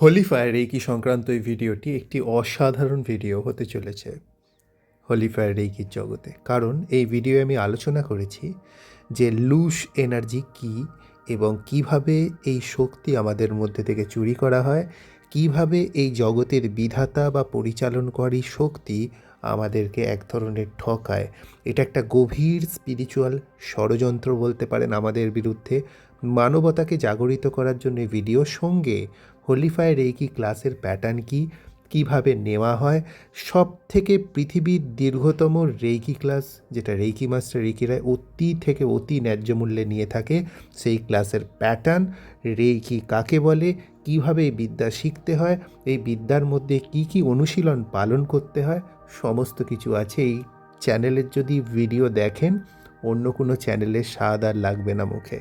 Holi fire reiki সংক্রান্ত এই ভিডিওটি একটি অসাধারণ ভিডিও হতে চলেছে হোলি ফায়ার রেইকির জগতে। কারণ এই ভিডিও আমি আলোচনা করেছি যে লুস এনার্জি কী এবং কীভাবে এই শক্তি আমাদের মধ্যে থেকে চুরি করা হয়, কীভাবে এই জগতের বিধাতা বা পরিচালনকারী শক্তি আমাদেরকে এক ধরনের ঠকায়। এটা একটা গভীর স্পিরিচুয়াল ষড়যন্ত্র বলতে পারেন আমাদের বিরুদ্ধে। মানবতাকে জাগরিত করার জন্য এই ভিডিওর সঙ্গে হোলিফায়ার রেইকি ক্লাসের প্যাটার্ন কি? কীভাবে নেওয়া হয়? সব থেকে পৃথিবীর দীর্ঘতম রেইকি ক্লাস যেটা রেইকি মাস্টার রেইকি রায় অতি থেকে অতি ন্যায্য মূল্যে নিয়ে থাকে, সেই ক্লাসের প্যাটার্ন রেইকি কাকে বলে? কীভাবে এই বিদ্যা শিখতে হয়? এই বিদ্যার মধ্যে কি কি অনুশীলন পালন করতে হয়? সমস্ত কিছু আছে এই চ্যানেলের যদি ভিডিও দেখেন অন্য কোনো চ্যানেলের স্বাদ আর লাগবে না মুখে।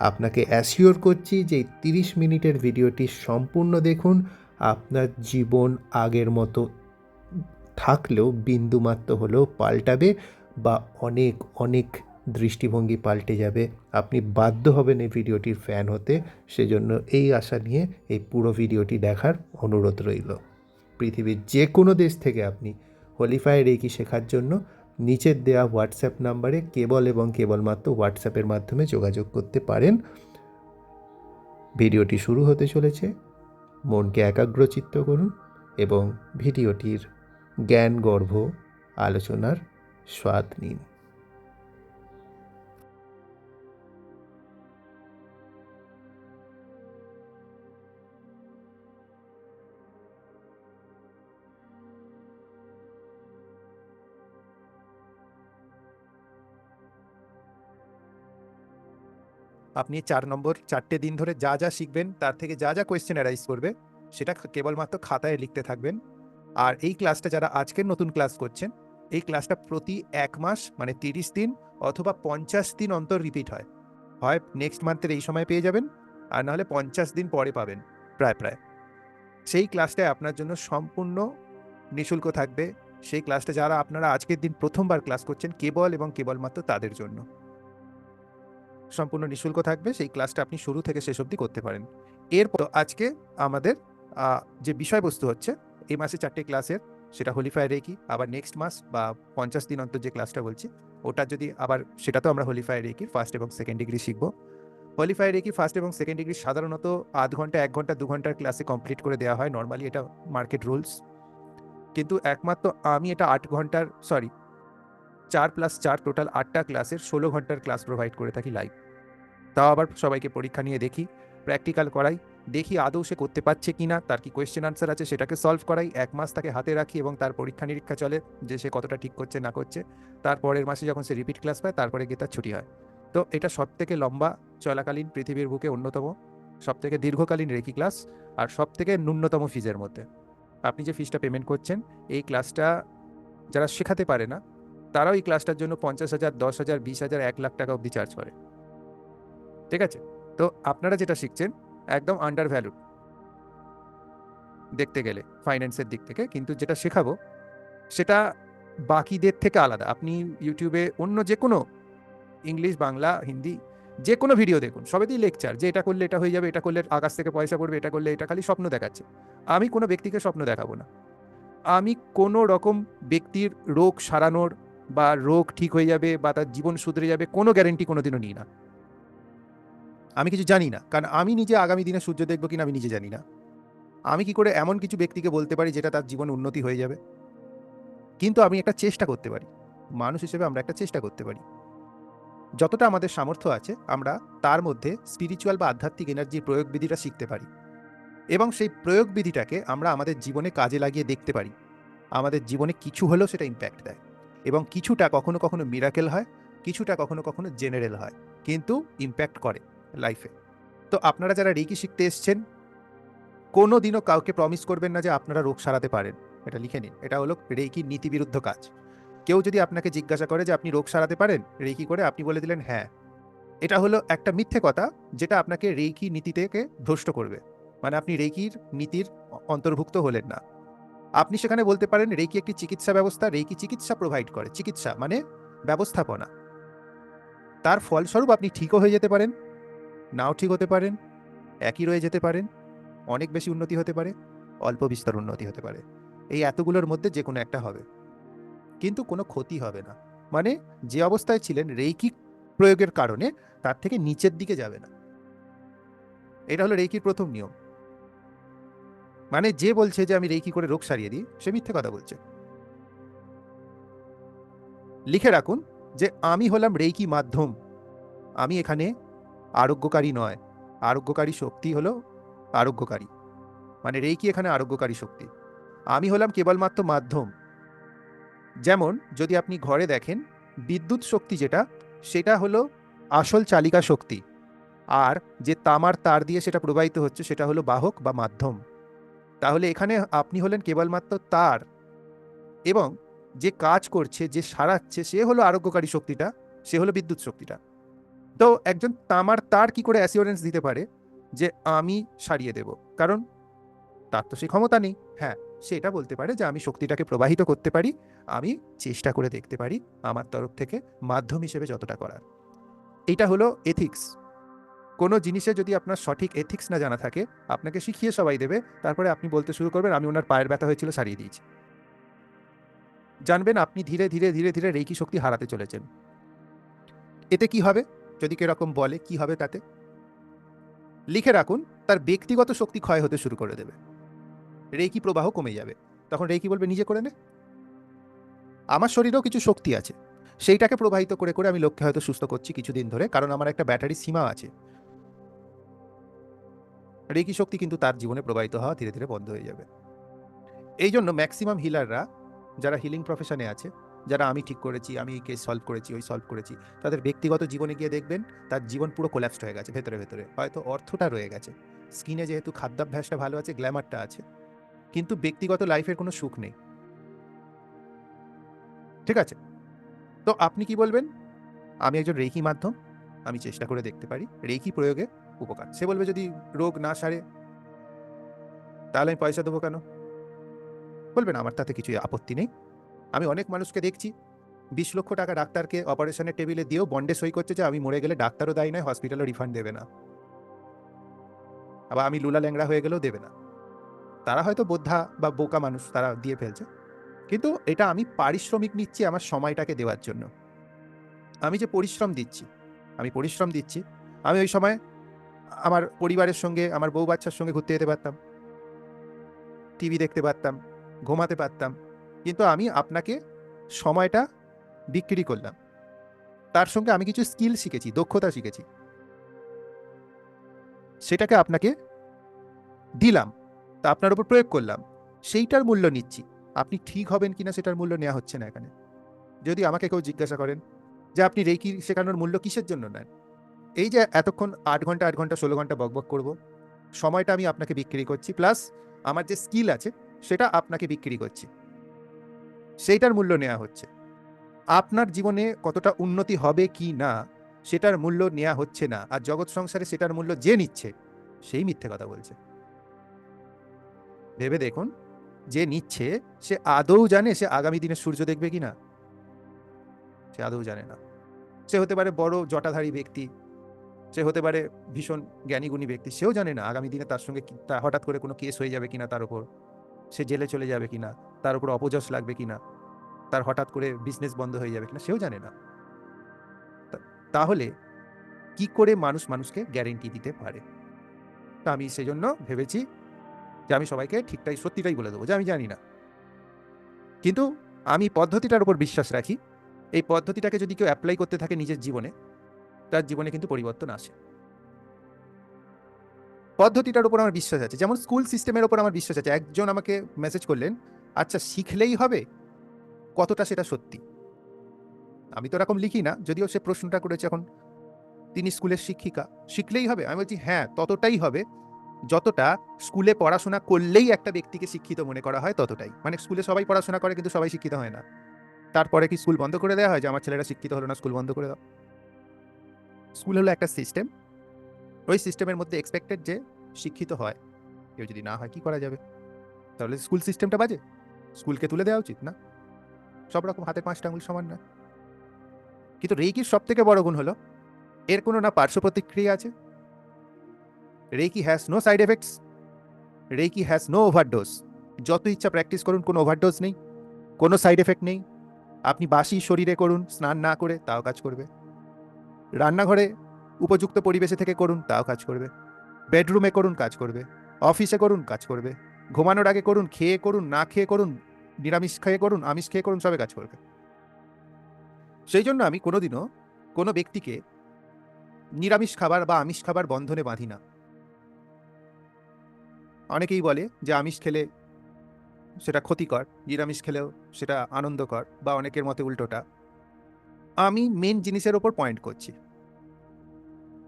আপনাকে অ্যাসিওর করছি যে তিরিশ মিনিটের ভিডিওটি সম্পূর্ণ দেখুন। আপনার জীবন আগের মতো থাকলেও বিন্দুমাত্র হলেও পাল্টাবে বা অনেক অনেক দৃষ্টিভঙ্গি পাল্টে যাবে। আপনি বাধ্য হবেন এই ভিডিওটির ফ্যান হতে। সেজন্য এই আশা নিয়ে এই পুরো ভিডিওটি দেখার অনুরোধ রইল। পৃথিবীর যে কোনো দেশ থেকে আপনি হোলিফাই রেকি শেখার জন্য নিচের দেওয়া হোয়াটসঅ্যাপ নাম্বারে কেবল এবং কেবলমাত্র হোয়াটসঅ্যাপের মাধ্যমে যোগাযোগ করতে পারেন। ভিডিওটি শুরু হতে চলেছে। মনকে একাগ্রচিত্ত করুন এবং ভিডিওটির জ্ঞানগর্ভ আলোচনার স্বাদ নিন। আপনি চার নম্বর, চারটে দিন ধরে যা যা শিখবেন, তার থেকে যা যা কোয়েশ্চেন অ্যারাইজ করবে, সেটা কেবলমাত্র খাতায় লিখতে থাকবেন। আর এই ক্লাসটা যারা আজকের নতুন ক্লাস করছেন, এই ক্লাসটা প্রতি এক মাস মানে তিরিশ দিন অথবা পঞ্চাশ দিন অন্তর রিপিট হয়। হয় নেক্সট মান্থের এই সময় পেয়ে যাবেন, আর নাহলে পঞ্চাশ দিন পরে পাবেন, প্রায় প্রায়। সেই ক্লাসটায় আপনার জন্য সম্পূর্ণ নিঃশুল্ক থাকবে। সেই ক্লাসটা যারা আপনারা আজকের দিন প্রথমবার ক্লাস করছেন, কেবল এবং কেবলমাত্র তাদের জন্য। সম্পূর্ণ নিঃশুল্ক থাকবে, সেই ক্লাসটা আপনি শুরু থেকে শেষ অবধি করতে পারেন। এরপর আজকে আমাদের যে বিষয়বস্তু হচ্ছে, এই মাসে চারটে ক্লাসের সেটা হোলিফায়ার রেকি আবার নেক্সট মাস বা পঞ্চাশ দিন অন্তর যে ক্লাসটা বলছি, ওটা যদি আবার, সেটা তো আমরা হোলিফায়ার রেকি ফার্স্ট এবং সেকেন্ড ডিগ্রি শিখব। হোলিফায়ার রেকি ফার্স্ট এবং সেকেন্ড ডিগ্রি সাধারণত আধ ঘণ্টা, এক ঘণ্টা, দু ঘণ্টার ক্লাসে কমপ্লিট করে দেওয়া হয়। নর্মালি এটা মার্কেট রুলস কিন্তু একমাত্র আমি এটা আট ঘণ্টার সরি চার প্লাস চার টোটাল আটটা ক্লাসের ষোলো ঘণ্টার ক্লাস প্রোভাইড করে থাকি লাইভ তাও আবার সবাইকে পরীক্ষা নিয়ে দেখি প্র্যাকটিক্যাল করাই, দেখি আদৌ সে করতে পারছে কি না তার কি কোয়েশ্চেন আনসার আছে সেটাকে সলভ করাই, এক মাস তাকে হাতে রাখি এবং তার পরীক্ষা নিরীক্ষা চলে যে সে কতটা ঠিক করছে, না করছে। তার পরের মাসে যখন সে রিপিট ক্লাস পায়, তারপরে গিয়ে তার ছুটি হয়। তো এটা সব থেকে লম্বা চলাকালীন পৃথিবীর বুকে অন্যতম সব থেকে দীর্ঘকালীন রেকি ক্লাস আর সব থেকে ন্যূনতম ফিজের মধ্যে। আপনি যে ফিজটা পেমেন্ট করছেন, এই ক্লাসটা যারা শেখাতে পারে না তারাও এই ক্লাসটার জন্য পঞ্চাশ হাজার, দশ হাজার, বিশ হাজার, এক লাখ টাকা অবধি চার্জ করে। ঠিক আছে? তো আপনারা যেটা শিখছেন, একদম আন্ডার ভ্যালু দেখতে গেলে ফাইন্যান্সের দিক থেকে। কিন্তু যেটা শেখাবো, সেটা বাকিদের থেকে আলাদা। আপনি ইউটিউবে অন্য যে কোনো ইংলিশ বাংলা, হিন্দি যে কোনো ভিডিও দেখুন। সবেতেই লেকচার যে এটা করলে এটা হয়ে যাবে, এটা করলে আকাশ থেকে পয়সা পড়বে, এটা করলে এটা, খালি স্বপ্ন দেখাচ্ছে। আমি কোনো ব্যক্তিকে স্বপ্ন দেখাবো না। আমি কোনো রকম ব্যক্তির রোগ সারানোর বা রোগ ঠিক হয়ে যাবে বা তার জীবন শুধরে যাবে, কোনো গ্যারেন্টি কোনোদিনও নিই না। আমি কিছু জানি না, কারণ আমি নিজে আগামী দিনে সূর্য দেখব কিনা আমি নিজে জানি না। আমি কি করে এমন কিছু ব্যক্তিকে বলতে পারি যেটা তার জীবন উন্নতি হয়ে যাবে? কিন্তু আমি একটা চেষ্টা করতে পারি। মানুষ হিসেবে আমরা একটা চেষ্টা করতে পারি। যতটা আমাদের সামর্থ্য আছে, আমরা তার মধ্যে স্পিরিচুয়াল বা আধ্যাত্মিক এনার্জির প্রয়োগবিধিটা শিখতে পারি। এবং সেই প্রয়োগবিধিটাকে আমরা আমাদের জীবনে কাজে লাগিয়ে দেখতে পারি। আমাদের জীবনে কিছু হলেও সেটা ইম্প্যাক্ট দেয়। এবং কিছুটা কখনো কখনো মিরাকেল হয়, কিছুটা কখনো কখনো জেনারেল হয়, কিন্তু ইম্প্যাক্ট করে লাইফে তো আপনারা যারা রেকি শিখতে এসছেন কোনো দিনও কাউকে প্রমিস করবেন না যে আপনারা রোগ সারাতে পারেন। এটা লিখে নিন। এটা হলো রেকির নীতিবিরুদ্ধ কাজ। কেউ যদি আপনাকে জিজ্ঞাসা করে যে আপনি রোগ সারাতে পারেন রেকি করে আপনি বলে দিলেন হ্যাঁ। এটা হলো একটা মিথ্যে কথা যেটা আপনাকে রেকি নীতি থেকে ভ্রষ্ট করবে। মানে আপনি রেকির নীতির অন্তর্ভুক্ত হলেন না। আপনি সেখানে বলতে পারেন রেকি একটি চিকিৎসা ব্যবস্থা রেকি চিকিৎসা প্রোভাইড করে। চিকিৎসা মানে ব্যবস্থাপনা। তার ফলস্বরূপ আপনি ঠিকও হয়ে যেতে পারেন, নাও ঠিক হতে পারেন, একই রয়ে যেতে পারেন, অনেক বেশি উন্নতি হতে পারে, অল্প বিস্তর উন্নতি হতে পারে। এই এতগুলোর মধ্যে যে কোনো একটা হবে। কিন্তু কোনো ক্ষতি হবে না। মানে যে অবস্থায় ছিলেন রেকি প্রয়োগের কারণে তার থেকে নিচের দিকে যাবে না। এটা হলো রেকির প্রথম নিয়ম। মানে যে বলছে যে আমি রেইকি করে রোগ সারিয়ে দিই, সে মিথ্যে কথা বলছে। লিখে রাখুন যে আমি হলাম রেইকি মাধ্যম। আমি এখানে আরোগ্যকারী নয়। আরোগ্যকারী শক্তি হলো আরোগ্যকারী। মানে রেইকি এখানে আরোগ্যকারী শক্তি। আমি হলাম কেবলমাত্র মাধ্যম। যেমন যদি আপনি ঘরে দেখেন, বিদ্যুৎ শক্তি যেটা, সেটা হলো আসল চালিকা শক্তি। আর যে তামার তার দিয়ে সেটা প্রবাহিত হচ্ছে, সেটা হলো বাহক বা মাধ্যম। তাহলে এখানে আপনি হলেন কেবলমাত্র তার এবং যে কাজ করছে, যে সারাচ্ছে, সে হলো আরোগ্যকারী শক্তিটা, সে হলো বিদ্যুৎ শক্তিটা। তো একজন তামার তার কি করে অ্যাসিওরেন্স দিতে পারে যে আমি সারিয়ে দেব? কারণ তার তো সেই ক্ষমতা নেই। হ্যাঁ সেটা বলতে পারে যে আমি শক্তিটাকে প্রবাহিত করতে পারি, আমি চেষ্টা করে দেখতে পারি আমার তরফ থেকে মাধ্যম হিসেবে যতটা করার। এটা হলো এথিক্স কোনো জিনিসে যদি আপনার সঠিক এথিক্স না জানা থাকে, আপনাকে শিখিয়ে সবাই দেবে। তারপরে আপনি বলতে শুরু করবেন, আমি ওনার পায়ের ব্যথা হয়েছিল, সারিয়ে দিয়েছি। জানবেন আপনি ধীরে ধীরে ধীরে ধীরে রেকি শক্তি হারাতে চলেছেন। এতে কি হবে? যদি কেরকম বলে, কি হবে তাতে? লিখে রাখুন, তার ব্যক্তিগত শক্তি ক্ষয় হতে শুরু করে দেবে। রেকি প্রবাহ কমে যাবে। তখন রেকি বলবে, নিজে করে নে। আমার শরীরেও কিছু শক্তি আছে। সেইটাকে প্রবাহিত করে করে আমি লক্ষ্যে হয়তো সুস্থ করছি কিছুদিন ধরে, কারণ আমার একটা ব্যাটারি সীমা আছে। রেকি শক্তি কিন্তু তার জীবনে প্রবাহিত হওয়া ধীরে ধীরে বন্ধ হয়ে যাবে। এই জন্য ম্যাক্সিমাম হিলাররা, যারা হিলিং প্রফেশনে আছে, যারা আমি ঠিক করেছি, আমি এই কেস সলভ করেছি, ওই সলভ করেছি, তাদের ব্যক্তিগত জীবনে গিয়ে দেখবেন, তার জীবন পুরো কোল্যাপসড হয়ে গেছে ভেতরে ভেতরে। হয়তো অর্থটা রয়ে গেছে। স্কিনে যেহেতু খাদ্যাভ্যাসটা ভালো আছে গ্ল্যামারটা আছে, কিন্তু ব্যক্তিগত লাইফের কোনো সুখ নেই। ঠিক আছে? তো আপনি কি বলবেন? আমি একজন রেকি মাধ্যম, আমি চেষ্টা করে দেখতে পারি। রেকি প্রয়োগে উপকার। সে বলবে, যদি রোগ না সারে, তাহলে আমি পয়সা দেবো কেন? বলবেন আমার তাতে কিছুই আপত্তি নেই। আমি অনেক মানুষকে দেখছি, বিশ লক্ষ টাকা ডাক্তারকে অপারেশনের টেবিলে দিয়েও বন্ডে সই করছে যে, আমি মরে গেলে ডাক্তারও দায়ী নয় হসপিটালও রিফান্ড দেবে না। আবার আমি লুলা ল্যাংড়া হয়ে গেলেও দেবে না। তারা হয়তো বোদ্ধা বা বোকা মানুষ, তারা দিয়ে ফেলছে। কিন্তু এটা আমি পারিশ্রমিক নিচ্ছি আমার সময়টাকে দেওয়ার জন্য। আমি যে পরিশ্রম দিচ্ছি, আমি পরিশ্রম দিচ্ছি, আমি ওই সময় আমার পরিবারের সঙ্গে, আমার বউ বাচ্চার সঙ্গে ঘুরতে যেতে পারতাম। টিভি দেখতে পারতাম, ঘুমাতে পারতাম। কিন্তু আমি আপনাকে সময়টা বিক্রি করলাম। তার সঙ্গে আমি কিছু স্কিল শিখেছি, দক্ষতা শিখেছি। সেটাকে আপনাকে দিলাম, তা আপনার উপর প্রয়োগ করলাম। সেইটার মূল্য নিচ্ছি। আপনি ঠিক হবেন কিনা সেটার মূল্য নেওয়া হচ্ছে না এখানে। যদি আমাকে কেউ জিজ্ঞাসা করেন যে আপনি রেকি শেখানোর মূল্য কিসের জন্য নেন? এই যে এতক্ষণ আট ঘণ্টা আট ঘণ্টা, ষোলো ঘণ্টা বকবক করব, সময়টা আমি আপনাকে বিক্রি করছি প্লাস আমার যে স্কিল আছে সেটা আপনাকে বিক্রি করছি। সেইটার মূল্য নেওয়া হচ্ছে। আপনার জীবনে কতটা উন্নতি হবে কি না, সেটার মূল্য নেওয়া হচ্ছে না, আর জগৎ সংসারে সেটার মূল্য যে নিচ্ছে, সেই মিথ্যে কথা বলছে। ভেবে দেখুন, যে নিচ্ছে, সে আদৌ জানে সে আগামী দিনে সূর্য দেখবে কি না? সে আদৌ জানে না। সে হতে পারে বড় জটাধারী ব্যক্তি সে হতে পারে ভীষণ জ্ঞানীগুণী ব্যক্তি, সেও জানে না আগামী দিনে তার সঙ্গে হঠাৎ করে কোনো কেস হয়ে যাবে কিনা তার উপর, সে জেলে চলে যাবে কিনা, তার উপর অপযশ লাগবে কিনা, তার হঠাৎ করে বিজনেস বন্ধ হয়ে যাবে কিনা, সেও জানে না। তাহলে কি করে মানুষ মানুষকে গ্যারেন্টি দিতে পারে? তা আমি সেজন্য ভেবেছি যে আমি সবাইকে ঠিকটাই, সত্যিটাই বলে দেবো যে আমি জানি না। কিন্তু আমি পদ্ধতিটার উপর বিশ্বাস রাখি। এই পদ্ধতিটাকে যদি কেউ অ্যাপ্লাই করতে থাকে নিজের জীবনে তার জীবনে কিন্তু পরিবর্তন আসে। পদ্ধতিটার উপর আমার বিশ্বাস আছে। যেমন স্কুল সিস্টেমের উপর আমার বিশ্বাস আছে। একজন আমাকে মেসেজ করলেন আচ্ছা শিখলেই হবে? কতটা সেটা সত্যি? আমি তো এরকম লিখি না, যদিও সে প্রশ্নটা করেছে এখন। তিনি স্কুলের শিক্ষিকা। শিখলেই হবে? আমি বলছি হ্যাঁ ততটাই হবে। যতটা স্কুলে পড়াশোনা করলেই একটা ব্যক্তিকে শিক্ষিত মনে করা হয়, ততটাই। মানে স্কুলে সবাই পড়াশোনা করে, কিন্তু সবাই শিক্ষিত হয় না। তারপরে কি স্কুল বন্ধ করে দেওয়া হয়? যে আমার ছেলেরা শিক্ষিত হলো না স্কুল বন্ধ করে দাও। স্কুল হলো একটা সিস্টেম ওই সিস্টেমের মধ্যে এক্সপেক্টেড যে শিক্ষিত হয়। কেউ যদি না হয়, কি করা যাবে? তাহলে স্কুল সিস্টেমটা বাজে। স্কুলকে তুলে দেওয়া উচিত না। সব রকম হাতে পাঁচটা আঙুল সমান না। কিন্তু রেকির সব থেকে বড় গুণ হলো, এর কোনো না পার্শ্ব প্রতিক্রিয়া আছে। Reiki has no side effects reiki has no overdose যত ইচ্ছা প্র্যাকটিস করুন, কোনো ওভারডোজ নেই। কোনো সাইড এফেক্ট নেই। আপনি বাসি শরীরে করুন, স্নান না করে, তাও কাজ করবে। রান্নাঘরে উপযুক্ত পরিবেশে থেকে করুন, তাও কাজ করবে। বেডরুমে করুন, কাজ করবে। অফিসে করুন, কাজ করবে। ঘুমানোর আগে করুন, খেয়ে করুন, না খেয়ে করুন, নিরামিষ খেয়ে করুন, আমিষ খেয়ে করুন, সবে কাজ করবে। সেই জন্য আমি কোনোদিনও কোনো ব্যক্তিকে নিরামিষ খাবার বা আমিষ খাবার বন্ধনে বাঁধি না। অনেকেই বলে যে আমিষ খেলে সেটা ক্ষতিকর, নিরামিষ খেলেও সেটা আনন্দকর বা অনেকের মতে উল্টোটা। আমি মেন জিনিসের ওপর পয়েন্ট করছি।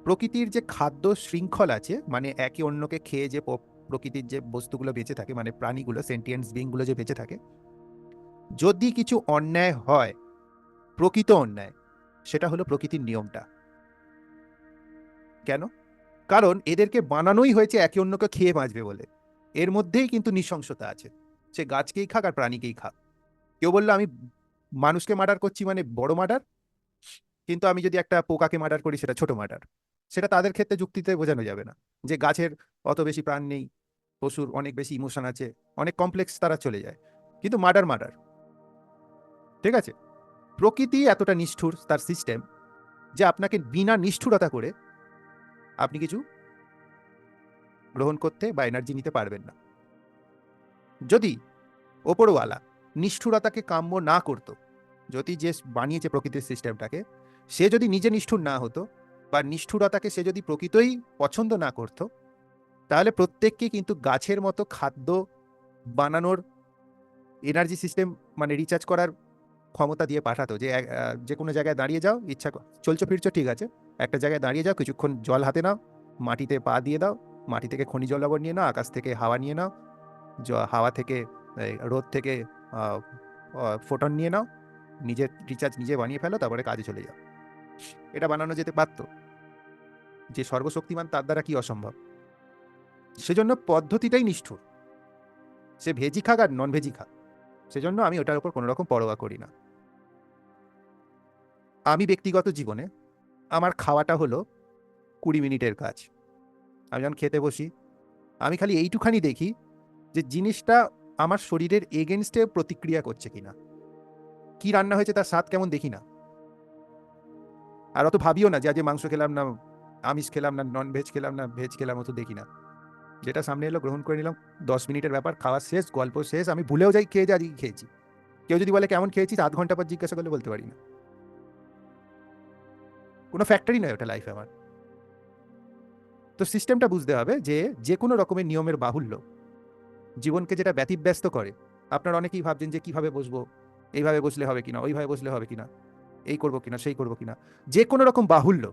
প্রকৃতির যে খাদ্য শৃঙ্খল আছে মানে একে অন্যকে খেয়ে যে প্রকৃতির যে বস্তুগুলো বেঁচে থাকে মানে প্রাণীগুলো সেন্টিয়েন্স বিংগুলো যে বেঁচে থাকে, যদি কিছু অন্যায় হয়, প্রকৃত অন্যায়, সেটা হলো প্রকৃতির নিয়মটা। কেন? কারণ এদেরকে বানানোই হয়েছে একে অন্যকে খেয়ে বাঁচবে বলে। এর মধ্যেই কিন্তু নৃশংসতা আছে। সে গাছকেই খাক আর প্রাণীকেই খাক। কেউ বলল, আমি মানুষকে মার্ডার করছি মানে বড় মার্ডার কিন্তু আমি যদি একটা পোকাকে মার্ডার করি, সেটা ছোট মার্ডার সেটা তাদের ক্ষেত্রে যুক্তিতে বোঝানো যাবে না। যে গাছের অত বেশি প্রাণ নেই, পশুর অনেক বেশি ইমোশন আছে, অনেক কমপ্লেক্স তারা চলে যায়। কিন্তু মার্ডার মার্ডার ঠিক আছে? প্রকৃতি এতটা নিষ্ঠুর, তার সিস্টেম যে আপনাকে বিনা নিষ্ঠুরতা করে আপনি কিছু গ্রহণ করতে বা এনার্জি নিতে পারবেন না। যদি ওপরওয়ালা নিষ্ঠুরতাকে কাম্য না করতো, যদি যে বানিয়েছে প্রকৃতির সিস্টেমটাকে সে যদি নিজে নিষ্ঠুর না হতো বা নিষ্ঠুরতাকে সে যদি প্রকৃতই পছন্দ না করতো, তাহলে প্রত্যেককে কিন্তু গাছের মতো খাদ্য বানানোর এনার্জি সিস্টেম মানে রিচার্জ করার ক্ষমতা দিয়ে পাঠাতো যে যে কোনো জায়গায় দাঁড়িয়ে যাও, ইচ্ছা চলছো ফিরছো, ঠিক আছে। একটা জায়গায় দাঁড়িয়ে যাও, কিছুক্ষণ জল হাতে নাও, মাটিতে পা দিয়ে দাও, মাটি থেকে খনিজ লবণ নিয়ে নাও, আকাশ থেকে হাওয়া নিয়ে নাও হাওয়া থেকে রোদ থেকে ফোটন নিয়ে নাও, নিজের রিচার্জ নিজে বানিয়ে ফেলো, তারপরে কাজে চলে যাও। এটা বানানো যেতে পারতো। যে সর্বশক্তিমান তার দ্বারা কি অসম্ভব? সেজন্য পদ্ধতিটাই নিষ্ঠুর। সে ভেজি খাক আর নন ভেজি খাক। সেজন্য আমি ওটার উপর কোনো রকম পরোয়া করি না। আমি ব্যক্তিগত জীবনে আমার খাওয়াটা হলো কুড়ি মিনিটের কাজ। আমি যখন খেতে বসি, আমি খালি এইটুখানি দেখি যে জিনিসটা আমার শরীরের এগেনস্টে প্রতিক্রিয়া করছে কিনা। কি রান্না হয়েছে তার স্বাদ কেমন দেখি না। আর অত ভাবিও না যে আজ মাংস খেলাম না, আমিষ খেলাম না নন ভেজ খেলাম না ভেজ খেলাম অত দেখি না। যেটা সামনে এলো, গ্রহণ করে নিলাম। দশ মিনিটের ব্যাপার, খাওয়া শেষ, গল্প শেষ, আমি ভুলেও যাই, খেয়ে যাই আজকে খেয়েছি। কেউ যদি বলে কেমন খেয়েছিস, আধ ঘণ্টা পর জিজ্ঞাসা করলে বলতে পারি না। কোনো ফ্যাক্টরি নয় ওটা লাইফে আমার। তো সিস্টেমটা বুঝতে হবে যে যে কোনো রকমের নিয়মের বাহুল্য। জীবনকে যেটা ব্যতিব্যস্ত করে, আপনারা অনেকেই ভাবছেন যে কীভাবে বসবো, এইভাবে বসলে হবে কিনা, ওইভাবে বসলে হবে কিনা। এই করব কিনা, সেই করব কিনা। যে কোনো রকম বাহুল্য,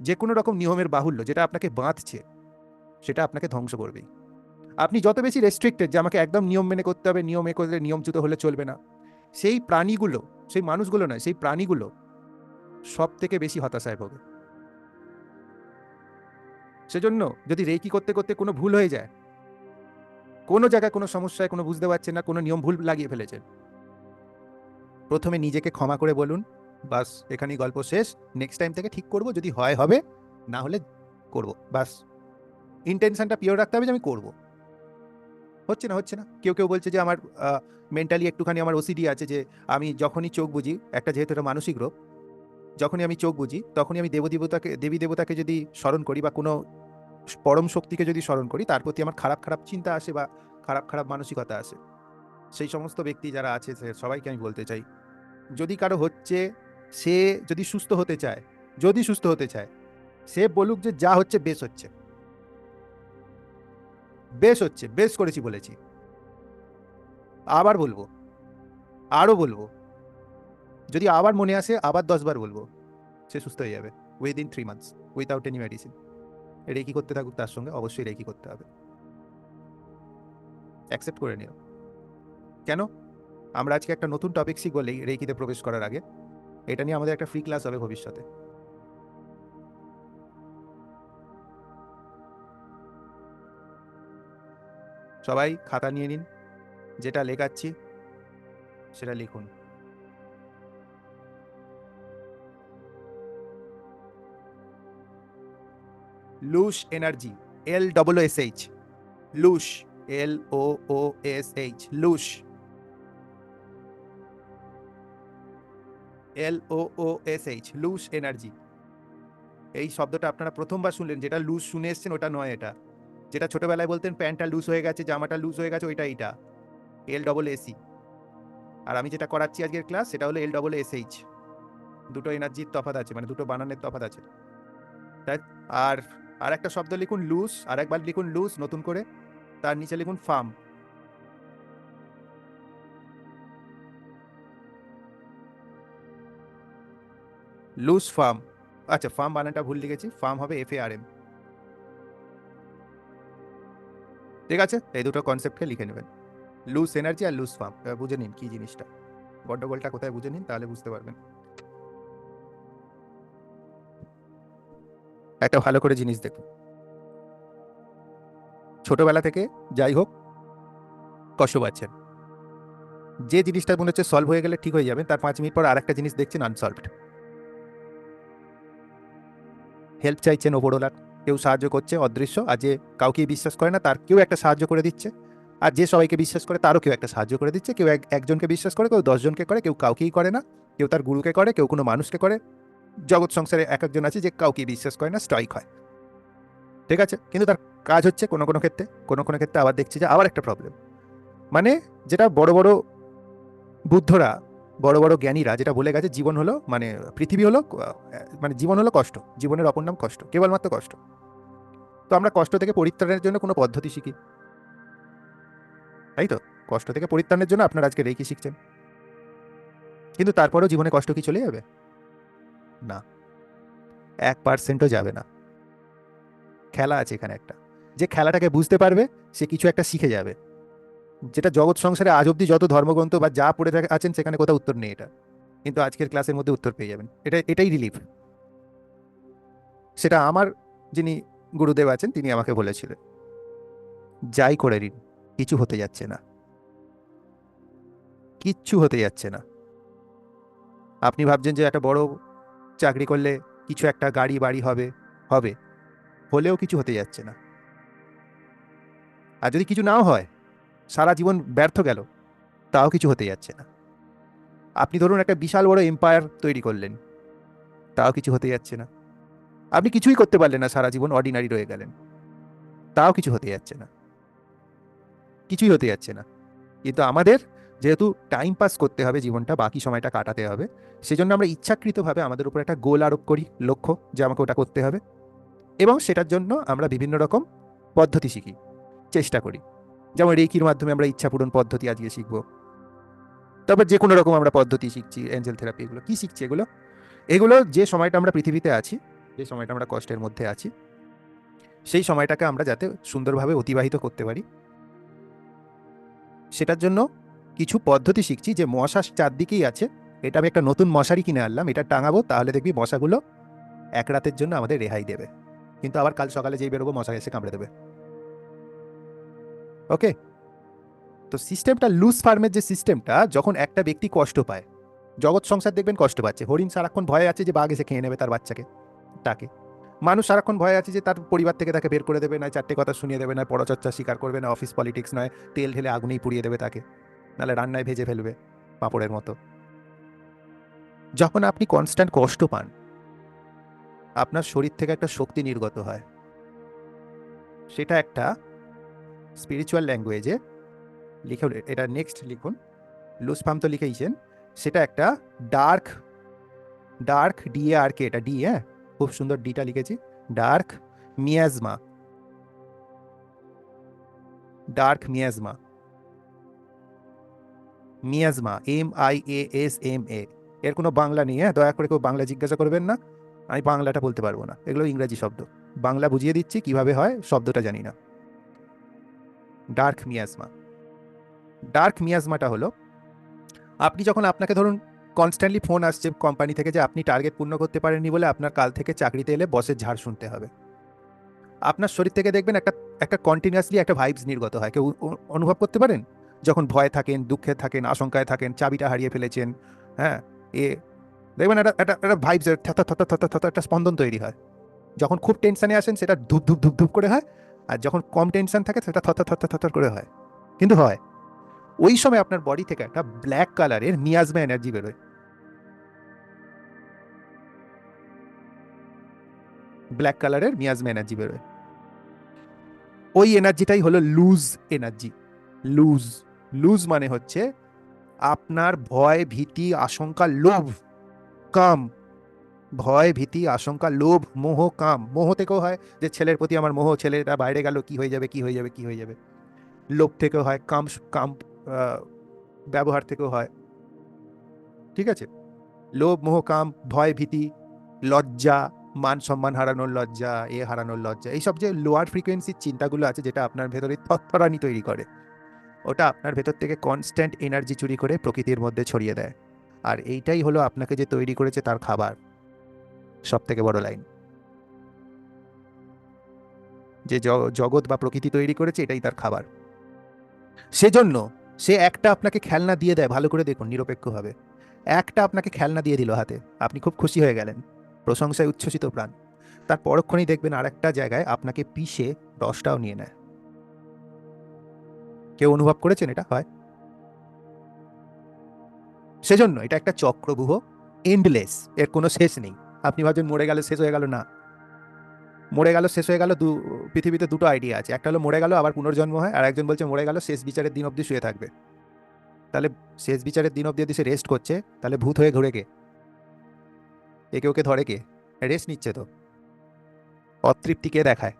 যে কোনো রকম নিয়মের বাহুল্য যেটা আপনাকে বাঁধছে, সেটা আপনাকে ধ্বংস করবেই। আপনি যত বেশি রেস্ট্রিক্টেড যে আমাকে একদম নিয়ম মেনে করতে হবে, নিয়ম এ করলে নিয়মচ্যুত হলে চলবে না, সেই প্রাণীগুলো, সেই মানুষগুলো নয়, সেই প্রাণীগুলো সব থেকে বেশি হতাশায় ভোগে। সেজন্য যদি রেকি করতে করতে কোনো ভুল হয়ে যায়, কোনো জায়গায় কোনো সমস্যায় কোনো বুঝতে পারছেন না, কোনো নিয়ম ভুল লাগিয়ে ফেলেছেন, প্রথমে নিজেকে ক্ষমা করে বলুন বাস, এখানেই গল্প শেষ। নেক্সট টাইম থেকে ঠিক করব, যদি হয় হবে, না হলে করব, বাস। ইন্টেনশনটা পিওর রাখতে হবে যে আমি করব। হচ্ছে না হচ্ছে না। কেউ কেউ বলছে যে আমার মেন্টালি একটুখানি আমার ওসিডি আছে যে আমি যখনই চোখ বুঝি একটা যেহেতু এটা মানসিক রোগ, যখনই আমি চোখ বুঝি তখনই আমি দেবদেবতাকে দেবী দেবতাকে যদি স্মরণ করি বা কোনো পরম শক্তিকে যদি স্মরণ করি, তার প্রতি আমার খারাপ খারাপ চিন্তা আসে বা খারাপ খারাপ মানসিকতা আসে। সেই সমস্ত ব্যক্তি যারা আছে সবাইকে আমি বলতে চাই, যদি কারও হচ্ছে সে যদি সুস্থ হতে চায়, যদি সুস্থ হতে চায়, সে বলুক যে যা হচ্ছে বেশ হচ্ছে। বেশ হচ্ছে, বেশ করেছি বলেছি। আবার বলব, আরও বলব, যদি আবার মনে আসে, আবার দশবার বলব, সে সুস্থ হয়ে যাবে within three months without any medicine reiki করতে থাকুক তার সঙ্গে, অবশ্যই রেকি করতে হবে। অ্যাকসেপ্ট করে নিও। কেন? আমরা আজকে একটা নতুন টপিক শিখব রেকিতে প্রবেশ করার আগে। এটা নিয়ে আমাদের একটা ফ্রি ক্লাস হবে ভবিষ্যতে। সবাই খাতা নিয়ে নিন। যেটা লেখাচ্ছি, সেটা লিখুন। Loosh energy, L double S H. Loosh, L O O S H, loosh. L O O S H loosh energy এই শব্দটা আপনারা প্রথমবার শুনলেন, যেটা লুজ শুনে এসছেন ওটা নয় এটা। যেটা ছোটবেলায় বলতেন, প্যান্টটা লুজ হয়ে গেছে, জামাটা লুজ হয়ে গেছে, ওইটা এইটা। এল ডবল এসি আর আমি যেটা করাচ্ছি আজকের ক্লাস, সেটা হলো এল ডবল এস এইচ দুটো এনার্জির তফাৎ আছে মানে দুটো বানানের তফাৎ আছে। তাই আর আর একটা শব্দ লিখুন লুজ আর একবার লিখুন লুজ নতুন করে। তার নিচে লিখুন ফার্ম লুজ ফার্ম আচ্ছা ফার্ম বানানটা ভুল লিখেছি। ফার্ম হবে এফ এ আর এম ঠিক আছে? এই দুটো কনসেপ্টকে লিখে নেবেন। লুজ এনার্জি আর লুজ ফার্ম বুঝে নিন কি জিনিসটা। গন্ডগোলটা কোথায় বুঝে নিন, তাহলে বুঝতে পারবেন। একটা ভালো করে জিনিস দেখুন। ছোটবেলা থেকে, যাই হোক কষ্ট পাচ্ছেন যে জিনিসটা মনে হচ্ছে সলভ হয়ে গেলে ঠিক হয়ে যাবে, তার পাঁচ মিনিট পর আরেকটা জিনিস দেখছেন আনসলভড হেল্প চাইছেন ওপরওয়ালার কেউ সাহায্য করছে, অদৃশ্য। আর যে কাউকেই বিশ্বাস করে না, তার কেউ একটা সাহায্য করে দিচ্ছে। আর যে সবাইকে বিশ্বাস করে, তারও কেউ একটা সাহায্য করে দিচ্ছে। কেউ একজনকে বিশ্বাস করে, কেউ দশজনকে করে, কেউ কাউকেই করে না। কেউ তার গুরুকে করে, কেউ কোনো মানুষকে করে। জগৎ সংসারে এক একজন আছে যে কাউকে বিশ্বাস করে না স্ট্রাইক হয়। ঠিক আছে? কিন্তু তার কাজ হচ্ছে কোনো কোনো ক্ষেত্রে, কোনো কোনো ক্ষেত্রে আবার দেখছি যে আবার একটা প্রবলেম মানে যেটা বড় বড় বুদ্ধরা বড় বড় জ্ঞানীরা যেটা বলে গেছে, জীবন হলো মানে পৃথিবী হলো মানে জীবন হলো কষ্ট। জীবনের অপর নাম কষ্ট, কেবলমাত্র কষ্ট। তো আমরা কষ্ট থেকে পরিত্রাণের জন্য কোনো পদ্ধতি শিখি? তাই তো? কষ্ট থেকে পরিত্রাণের জন্য আপনারা আজকে রেকি শিখছেন। কিন্তু তারপরেও জীবনে কষ্ট কি চলে যাবে? না। এক পার্সেন্টও যাবে না। খেলা আছে এখানে একটা। যে খেলাটাকে বুঝতে পারবে, সে কিছু একটা শিখে যাবে। যেটা জগৎ সংসারে আজ অব্দি যত ধর্মগ্রন্থ বা যা পড়ে আছেন, সেখানে কোথাও উত্তর নেই এটা। কিন্তু আজকের ক্লাসের মধ্যে উত্তর পেয়ে যাবেন। এটা, এটাই রিলিফ সেটা আমার যিনি গুরুদেব আছেন, তিনি আমাকে বলেছিলেন, যাই করে নিন কিছু হতে যাচ্ছে না। কিচ্ছু হতে যাচ্ছে না। আপনি ভাবছেন যে একটা বড় চাকরি করলে কিছু একটা গাড়ি বাড়ি হবে হবে। হলেও কিছু হতে যাচ্ছে না। আর যদি কিছু নাও হয় সারা জীবন ব্যর্থ গেল, তাও কিছু হতে যাচ্ছে না। আপনি ধরুন একটা বিশাল বড় এম্পায়ার তৈরি করলেন, তাও কিছু হতে যাচ্ছে না। আপনি কিছুই করতে পারলেন না, সারা জীবন অর্ডিনারি রয়ে গেলেন, তাও কিছু হতে যাচ্ছে না। কিছুই হতে যাচ্ছে না। কিন্তু আমাদের যেহেতু টাইম পাস করতে হবে, জীবনটা বাকি সময়টা কাটাতে হবে, সেজন্য আমরা ইচ্ছাকৃতভাবে আমাদের উপর একটা গোল আরোপ করি, লক্ষ্য যে আমাকে ওটা করতে হবে। এবং সেটার জন্য আমরা বিভিন্ন রকম পদ্ধতি শিখি, চেষ্টা করি। যেমন রেকির মাধ্যমে আমরা ইচ্ছা পূরণ পদ্ধতি আজকে শিখব। তারপর যে কোনো রকম আমরা পদ্ধতি শিখছি অ্যাঞ্জেল থেরাপি এগুলো। কি শিখছি এগুলো? এগুলো যে সময়টা আমরা পৃথিবীতে আছি, যে সময়টা আমরা কষ্টের মধ্যে আছি, সেই সময়টাকে আমরা যাতে সুন্দরভাবে অতিবাহিত করতে পারি। সেটার জন্য কিছু পদ্ধতি শিখছি যে মশা চারদিকেই আছে, এটা আমি একটা নতুন মশারি কিনে আনলাম, এটা টাঙাবো, তাহলে দেখবি মশাগুলো এক রাতের জন্য আমাদের রেহাই দেবে। কিন্তু আবার কাল সকালে যেই বেরোবো, মশা এসে কামড়ে দেবে। ওকে? তো সিস্টেমটা লুজ ফার্মের যে সিস্টেমটা যখন একটা ব্যক্তি কষ্ট পায়, জগৎ সংসার দেখবেন কষ্ট পাচ্ছে। হরিণ সারাক্ষণ ভয়ে আছে যে বাঘ এসে খেয়ে নেবে তার বাচ্চাকে, তাকে। মানুষ সারাক্ষণ ভয় আছে যে তার পরিবার থেকে তাকে বের করে দেবে না চারটে কথা শুনিয়ে দেবে না পরচর্চা স্বীকার করবে না অফিস পলিটিক্স নয় তেল ঢেলে আগুনেই পুড়িয়ে দেবে তাকে। নাহলে রান্নায় ভেজে ফেলবে পাঁপড়ের মতো। যখন আপনি কনস্ট্যান্ট কষ্ট পান, আপনার শরীর থেকে একটা শক্তি নির্গত হয়। সেটা একটা স্পিরিচুয়াল ল্যাঙ্গুয়েজে লিখে এটা নেক্সট লিখুন। লুজ ফার্ম তো লিখেইছেন। সেটা একটা dark dark D A R K এটা ডি হ্যাঁ? খুব সুন্দর ডিটা লিখেছি। Dark miasma dark miasma miasma M I A S M A এর কোনো বাংলা নেই হ্যাঁ? দয়া করে কেউ বাংলা জিজ্ঞাসা করবেন না। আমি বাংলাটা বলতে পারব না। এগুলো ইংরাজি শব্দ। বাংলা বুঝিয়ে দিচ্ছি, কীভাবে হয়? শব্দটা জানি না। Dark miasma. ডার্ক মিয়াজমাটা হলো, আপনি যখন আপনাকে ধরুন কনস্ট্যান্টলি ফোন আসছে কোম্পানি থেকে যে আপনি টার্গেট পূর্ণ করতে পারেননি বলে আপনার কাল থেকে চাকরিতে এলে বসের ঝাড় শুনতে হবে। আপনার শরীর থেকে দেখবেন একটা একটা কন্টিনিউয়াসলি একটা ভাইবস নির্গত হয়। কেউ অনুভব করতে পারেন? যখন ভয়ে থাকেন, দুঃখে থাকেন, আশঙ্কায় থাকেন, চাবিটা হারিয়ে ফেলেছেন হ্যাঁ? এ, দেখবেন একটা একটা একটা ভাইবস থতা থতা থতা থতা একটা স্পন্দন তৈরি হয়। যখন খুব টেনশানে আসেন, সেটা ধূপ ধূপ ধূপ ধূপ করে হয় আর যখন কম টেনশন থাকে, সেটা থর থর থর করে হয়। কিন্তু হয়, ওই সময় আপনার বডি থেকে একটা ব্ল্যাক কালারের মিয়াজমা এনার্জি বেরোয়। ব্ল্যাক কালারের মিয়াজমা এনার্জি বেরোয়। ওই এনার্জিটাই হলো লুজ এনার্জি লুজ লুজ মানে হচ্ছে আপনার ভয়, ভীতি, আশঙ্কা, লোভ, কাম। ভয়, ভীতি, আশঙ্কা, লোভ, মোহ, কাম। মোহ থেকেও হয় যে ছেলের প্রতি আমার মোহ, ছেলেটা বাইরে গেল, কি হয়ে যাবে, কি হয়ে যাবে, কি হয়ে যাবে। লোভ থেকেও হয়, কাম কাম ব্যবহার থেকেও হয়। ঠিক আছে? লোভ, মোহ, কাম, ভয়, ভীতি, লজ্জা, মান সম্মান হারানোর লজ্জা, এ হারানোর লজ্জা, এইসব যে লোয়ার ফ্রিকোয়েন্সির চিন্তাগুলো আছে, যেটা আপনার ভেতরে থরথরানি তৈরি করে, ওটা আপনার ভেতর থেকে কনস্ট্যান্ট এনার্জি চুরি করে প্রকৃতির মধ্যে ছড়িয়ে দেয়। আর এইটাই হলো আপনাকে যে তৈরি করেছে তার খাবার। সব থেকে বড় লাইন। যে জগৎ বা প্রকৃতি তৈরি করেছে, এটাই তার খাবার। সেজন্য সে একটা আপনাকে খেলনা দিয়ে দেয়, ভালো করে দেখুন, নিরপেক্ষভাবে। একটা আপনাকে খেলনা দিয়ে দিল হাতে, আপনি খুব খুশি হয়ে গেলেন। প্রশংসায় উচ্ছ্বসিত প্রাণ। তার পরক্ষণেই দেখবেন আর একটা জায়গায় আপনাকে পিষে রসটাও নিয়ে নেয়। কেউ অনুভব করেছেন এটা? হয়। সেজন্য এটা একটা চক্রবুহ এন্ডলেস এর কোনো শেষ নেই। আপনি ভাবছেন মরে গেল শেষ হয়ে গেল? না। মরে গেল, শেষ হয়ে গেল, দু, পৃথিবীতে দুটো আইডিয়া আছে। একটা হলো মরে গেল, আবার পুনর্জন্ম হয়, আর একজন বলছে মরে গেল, শেষ বিচারের দিন অবধি শুয়ে থাকবে। তাহলে শেষ বিচারের দিন অবধি যদি সে রেস্ট করছে, তাহলে ভূত হয়ে ঘুরে কে? একে ওকে ধরে কে? রেস্ট নিচ্ছে তো। অতৃপ্তি কে দেখায়?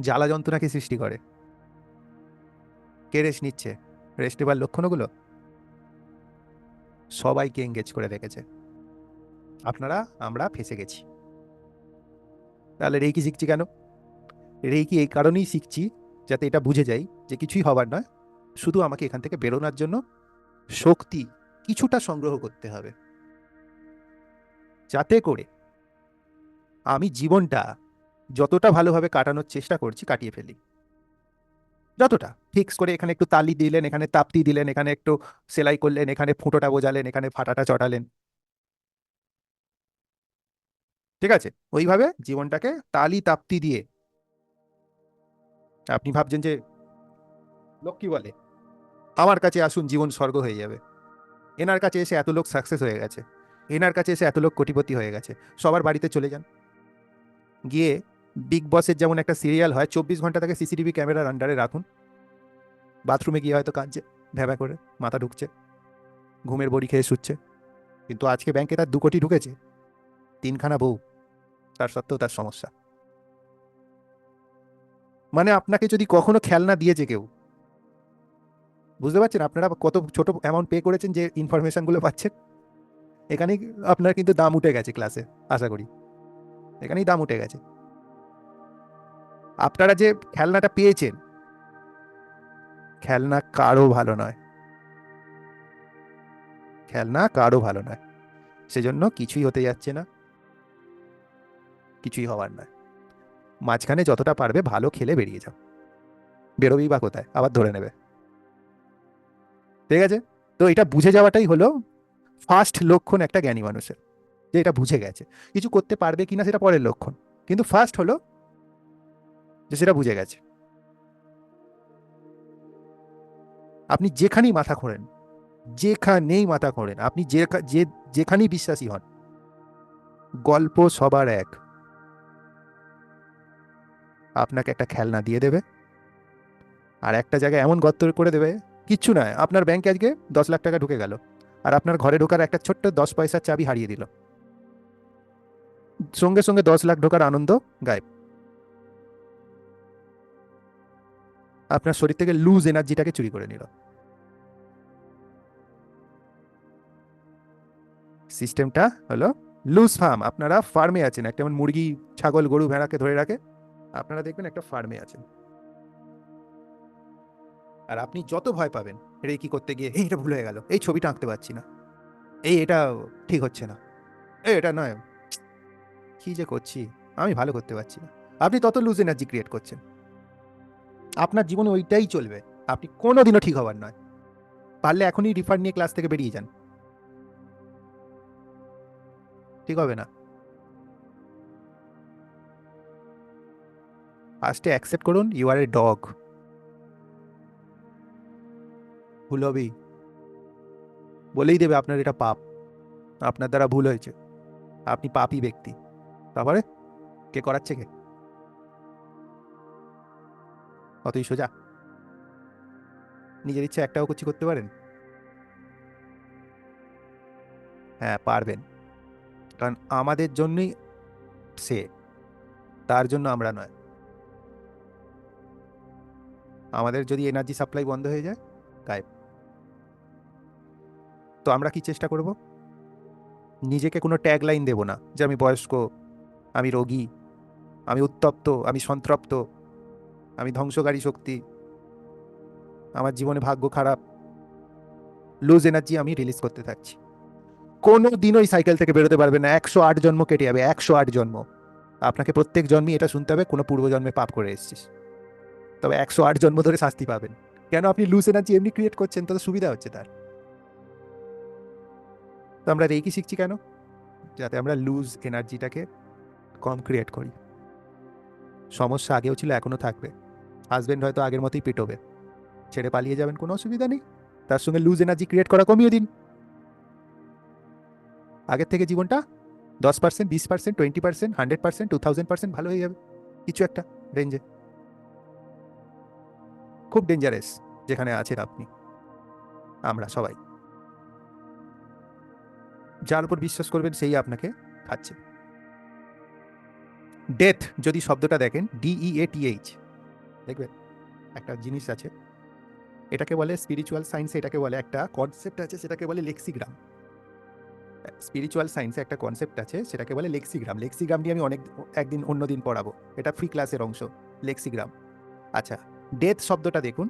জ্বালা যন্ত্রণাকে সৃষ্টি করে? কে রেস্ট নিচ্ছে? রেস্ট নেবার লক্ষণগুলো? সবাইকে এঙ্গেজ করে রেখেছে। আপনারা, আমরা ফেসে গেছি। তাহলে রেকি শিখছি কেন? রেকি এই কারণেই শিখছি যাতে এটা বুঝে যাই যে কিছুই হবার নয়, শুধু আমাকে এখান থেকে বেরোনোর জন্য শক্তি কিছুটা সংগ্রহ করতে হবে। যাতে করে আমি জীবনটা যতটা ভালোভাবে কাটানোর চেষ্টা করছি কাটিয়ে ফেলি। যতটা ফিক্স করে এখানে একটু তালি দিলেন, এখানে তাপ্তি দিলেন, এখানে একটু সেলাই করলেন, এখানে ফুটোটা বোঝালেন এখানে ফাটাটা চটালেন। ঠিক আছে? ওইভাবে জীবনটাকে তালি তাপ্তি দিয়ে আপনি ভাবছেন যে লোক কি বলে, আমার কাছে আসুন, জীবন স্বর্গ হয়ে যাবে। এনার কাছে এসে এত লোক সাকসেস হয়ে গেছে। এনার কাছে এসে এত লোক কোটিপতি হয়ে গেছে। সবার বাড়িতে চলে যান। গিয়ে বিগ বসের যেমন একটা সিরিয়াল হয়, চব্বিশ ঘণ্টা তাকে সিসিটিভি ক্যামেরার আন্ডারে রাখুন। বাথরুমে গিয়ে হয়তো কাঁদছে ভ্যাবা করে, মাথা ঢুকছে, ঘুমের বড়ি খেয়ে শুচ্ছে। কিন্তু আজকে ব্যাংকে তার দু কোটি ঢুকেছে। তিনখানা বউ। তার সত্ত্বেও তার সমস্যা। মানে আপনাকে যদি কখনো খেলনা দিয়েছে কেউ, বুঝতে পারছেন? আপনারা কত ছোট অ্যামাউন্ট পে করেছেন যে ইনফরমেশনগুলো পাচ্ছেন? এখানেই আপনার কিন্তু দাম উঠে গেছে ক্লাসে আশা করি। এখানেই দাম উঠে গেছে। আপনারা যে খেলনাটা পেয়েছেন, খেলনা কারও ভালো নয়। খেলনা কারও ভালো নয়। সেজন্য কিছুই হতে যাচ্ছে না। কিছুই হওয়ার নয়। মাঝখানে যতটা পারবে ভালো খেলে বেরিয়ে যাও। বেরোবেই বা কোথায়? আবার ধরে নেবে। ঠিক আছে? তো এটা বুঝে যাওয়াটাই হলো ফার্স্ট লক্ষণ একটা জ্ঞানী মানুষের, যে এটা বুঝে গেছে। কিছু করতে পারবে কিনা সেটা পরের লক্ষণ। কিন্তু ফার্স্ট হলো যে সেটা বুঝে গেছে। আপনি যেখানেই মাথা খোঁড়েন যেখানেই মাথা খোঁড়েন আপনি যে, যেখানেই বিশ্বাসী হন, গল্প সবার এক। আপনাকে একটা খেলনা দিয়ে দেবে। আর একটা জায়গায় এমন গর্ত করে দেবে, কিচ্ছু নয়, আপনার ব্যাংকে আজকে দশ লাখ টাকা ঢুকে গেল। আর আপনার ঘরে ঢোকার একটা ছোট্ট দশ পয়সার চাবি হারিয়ে দিল। সঙ্গে সঙ্গে দশ লাখ ঢোকার আনন্দ গায়েব। আপনার শরীর থেকে লুজ এনার্জিটাকে চুরি করে নিল। সিস্টেমটা হলো লুজ ফার্ম আপনারা ফার্মে আছেন, একটা মুরগি, ছাগল, গরু, ভেড়াকে ধরে রাখে। আপনারা দেখবেন একটা ফার্মে আছেন। আর আপনি যত ভয় পাবেন রে কি করতে গিয়ে, এই, এটা ভুল হয়ে গেল। এই ছবিটা আঁকতে পারছি না। এই, এটা ঠিক হচ্ছে না। এই, এটা নয়। কি যে করছি? আমি ভালো করতে পারছি না। আপনি তত লুজ এনার্জি ক্রিয়েট করছেন। আপনার জীবনে ওইটাই চলবে। আপনি কোনো দিনও ঠিক হবার নয়। পারলে এখনই রিফান্ড নিয়ে ক্লাস থেকে বেরিয়ে যান। ঠিক হবে না। ফার্স্টে অ্যাকসেপ্ট করুন ইউ আর এ ডগ ভুল হবেই বলেই দেবে আপনার এটা পাপ। আপনার দ্বারা ভুল হয়েছে। আপনি পাপই ব্যক্তি। তারপরে কে করাচ্ছে কে? অতই সোজা। নিজের ইচ্ছা একটাও কিছু করতে পারেন? হ্যাঁ পারবেন। কারণ আমাদের জন্যই সে। তার জন্য আমরা নয়। আমাদের যদি এনার্জি সাপ্লাই বন্ধ হয়ে যায়, গায়েব। তো আমরা কি চেষ্টা করব? নিজেকে কোনো ট্যাগ লাইন দেবো না যে আমি বয়স্ক, আমি রোগী, আমি উত্তপ্ত, আমি সন্ত্রপ্ত, আমি ধ্বংসকারী শক্তি, আমার জীবনে ভাগ্য খারাপ লুজ এনার্জি আমি রিলিজ করতে থাকছি। কোনো দিন ওই সাইকেল থেকে বেরোতে পারবে না। একশো আট জন্ম কেটে যাবে, একশো আট জন্ম। আপনাকে প্রত্যেক জন্মই এটা শুনতে হবে, কোনো পূর্বজন্মে পাপ করে এসেছিস। তবে একশো আট জন্ম ধরে শাস্তি পাবেন। কেন আপনি লুজ এনার্জি এমনি ক্রিয়েট করছেন? তাতে সুবিধা হচ্ছে তার। তো আমরা রেকি শিখছি কেন? যাতে আমরা লুজ এনার্জিটাকে কম ক্রিয়েট করি। সমস্যা আগেও ছিল, এখনও থাকবে। হাজবেন্ড হয়তো আগের মতোই পেটোবে। ছেড়ে পালিয়ে যাবেন, কোনো অসুবিধা নেই। তার সঙ্গে লুজ এনার্জি ক্রিয়েট করা কমিয়ে দিন। আগের থেকে জীবনটা দশ পার্সেন্ট বিশ percent twenty percent hundred percent two thousand percent ভালো হয়ে যাবে। কিছু একটা রেঞ্জে খুব ডেঞ্জারাস যেখানে আছেন আপনি। আমরা সবাই। যার উপর বিশ্বাস করবেন, সেই আপনাকে খাচ্ছে। ডেথ যদি শব্দটা দেখেন ডিই এ টিএইচ দেখবেন, একটা জিনিস আছে। এটাকে বলে স্পিরিচুয়াল সায়েন্সে এটাকে বলে একটা কনসেপ্ট আছে, সেটাকে বলে লেক্সিগ্রাম স্পিরিচুয়াল সায়েন্সে একটা কনসেপ্ট আছে, সেটাকে বলে লেক্সিগ্রাম লেক্সিগ্রাম নিয়ে আমি অনেক, একদিন অন্য দিন পড়াবো। এটা ফ্রি ক্লাসের অংশ লেক্সিগ্রাম আচ্ছা ডেথ শব্দটা দেখুন।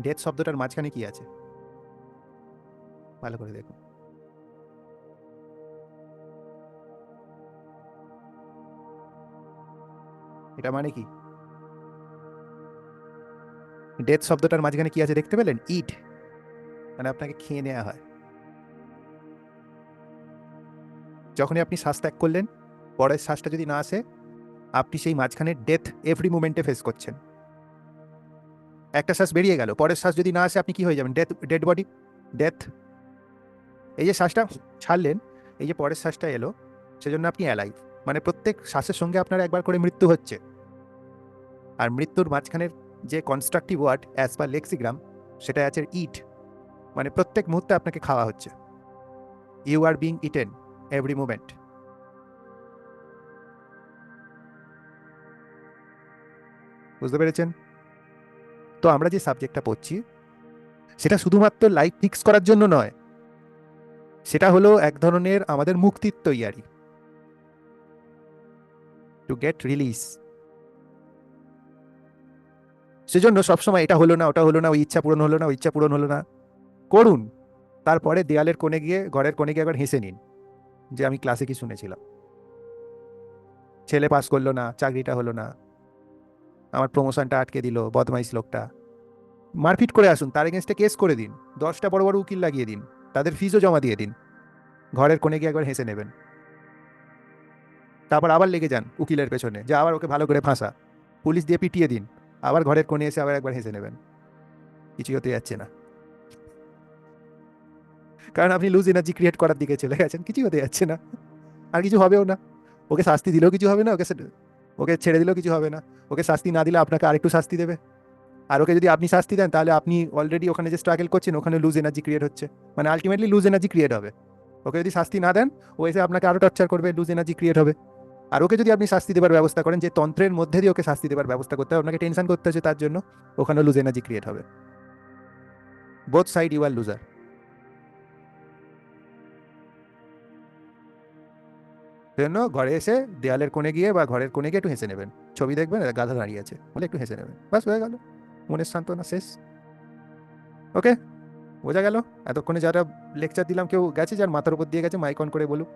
ডেথ শব্দটার মাঝখানে কি আছে? ভালো করে দেখুন। এটা মানে কি? ডেথ শব্দটার মাঝখানে কি আছে দেখতে পেলেন? ইট মানে আপনাকে খেয়ে নেওয়া হয়। যখনই আপনি শ্বাস ত্যাগ করলেন, পরের শ্বাসটা যদি না আসে, আপনি সেই মাঝখানে ডেথ এভরি মুমেন্টে ফেস করছেন। একটা শ্বাস বেরিয়ে গেল, পরের শ্বাস যদি না আসে আপনি কি হয়ে যাবেন? ডেথ ডেড বডি ডেথ এই যে শ্বাসটা ছাড়লেন, এই যে পরের শ্বাসটা এলো, সেজন্য আপনি অ্যালাইভ মানে প্রত্যেক শ্বাসের সঙ্গে আপনার একবার করে মৃত্যু হচ্ছে। আর মৃত্যুর মাঝখানের যে constructive word as per lexigram সেটা আছে ইট মানে প্রত্যেক মুহূর্তে আপনাকে খাওয়া হচ্ছে। You are being eaten every moment বুঝতে পেরেছেন? তো আমরা যে সাবজেক্টটা পড়ছি, সেটা শুধুমাত্র লাইফ ফিক্স করার জন্য নয়, সেটা হলো এক ধরনের আমাদের মুক্তির তৈয়ারি। টু গেট রিলিজ সেজন্য সবসময় এটা হলো না, ওটা হলো না, ওই ইচ্ছা পূরণ হলো না, ওই ইচ্ছা পূরণ হলো না। করুন, তারপরে দেয়ালের কোণে গিয়ে, ঘরের কোণে গিয়ে একবার হেসে নিন, যে আমি ক্লাসে কি শুনেছিলাম। ছেলে পাস করল না, চাকরিটা হলো না। আমার প্রমোশনটা আটকে দিল, বদমাইশ লোকটা। মারপিট করে আসুন, তার এগেনস্টে কেস করে দিন। দশটা বড় বড় উকিল লাগিয়ে দিন, তাদের ফিজও জমা দিয়ে দিন। ঘরের কোণে গিয়ে একবার হেসে নেবেন। তারপর আবার লেগে যান উকিলের পেছনে, যে আবার ওকে ভালো করে ফাঁসা। পুলিশ দিয়ে পিটিয়ে দিন, আবার ঘরের কোণে এসে আবার একবার হেসে নেবেন। কিছুই হতে যাচ্ছে না। কারণ আপনি লুজ এনার্জি ক্রিয়েট করার দিকে চলে গেছেন কিছুই হতে যাচ্ছে না। আর কিছু হবেও না। ওকে শাস্তি দিলেও কিছু হবে না, ওকে ওকে ছেড়ে দিলেও কিছু হবে না। ওকে শাস্তি না দিলে আপনাকে আরেকটু শাস্তি দেবে। আর ওকে যদি আপনি শাস্তি দেন, তাহলে আপনি অলরেডি ওখানে যে স্ট্রাগল করছেন, ওখানে লুজ এনার্জি ক্রিয়েট হচ্ছে। মানে আলটিমেটলি লুজ এনার্জি ক্রিয়েট হবে। ওকে যদি শাস্তি না দেন, ও এসে আপনাকে আরও টর্চার করবে লুজ এনার্জি ক্রিয়েট হবে। আর ওকে যদি আপনি শাস্তি দেবার ব্যবস্থা করেন, যে তন্ত্রের মধ্যে দিয়ে ওকে শাস্তি দেবার ব্যবস্থা করতে হবে, আপনাকে টেনশন করতে হচ্ছে তার জন্য ওখানে লুজ এনার্জি ক্রিয়েট হবে। Both side you are loser জন্য ঘরে এসে দেয়ালের কোণে গিয়ে বা ঘরের কোণে গিয়ে একটু হেসে নেবেন। ছবি দেখবেন গাধা দাঁড়িয়ে আছে, বলে একটু হেসে নেবেন। বাস, হয়ে গেল। মনের সান্ত্বনা শেষ। ওকে, বোঝা গেল। এতক্ষণে যারা লেকচার দিলাম, কেউ গেছে যার মাথার উপর দিয়ে গেছে, মাইক অন করে বলুক।